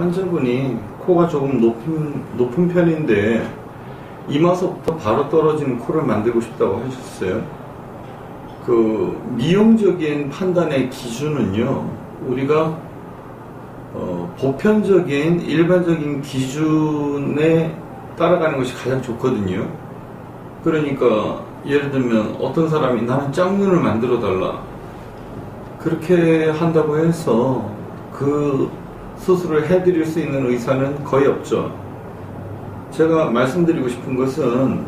환자분이 코가 조금 높은, 높은 편인데 이마서부터 바로 떨어지는 코를 만들고 싶다고 하셨어요. 그 미용적인 판단의 기준은요, 우리가 어, 보편적인 일반적인 기준에 따라가는 것이 가장 좋거든요. 그러니까 예를 들면 어떤 사람이 나는 짝눈을 만들어 달라 그렇게 한다고 해서 그 수술을 해드릴 수 있는 의사는 거의 없죠. 제가 말씀드리고 싶은 것은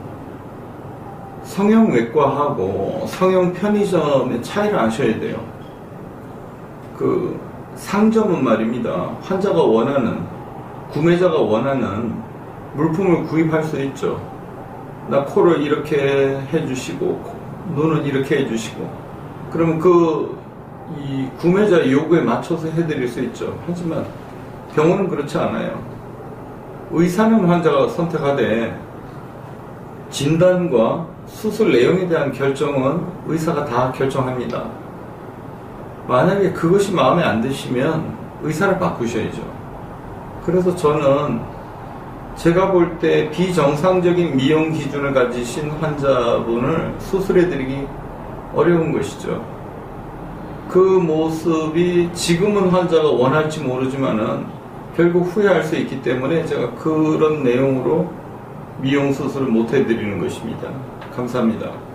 성형외과하고 성형 편의점의 차이를 아셔야 돼요. 그 상점은 말입니다. 환자가 원하는, 구매자가 원하는 물품을 구입할 수 있죠. 나 코를 이렇게 해주시고, 눈은 이렇게 해주시고, 그러면 그, 이 구매자 요구에 맞춰서 해드릴 수 있죠. 하지만 병원은 그렇지 않아요. 의사는 환자가 선택하되, 진단과 수술 내용에 대한 결정은 의사가 다 결정합니다. 만약에 그것이 마음에 안 드시면 의사를 바꾸셔야죠. 그래서 저는 제가 볼 때 비정상적인 미용 기준을 가지신 환자분을 수술해드리기 어려운 것이죠. 그 모습이 지금은 환자가 원할지 모르지만은 결국 후회할 수 있기 때문에 제가 그런 내용으로 미용 수술을 못 해드리는 것입니다. 감사합니다.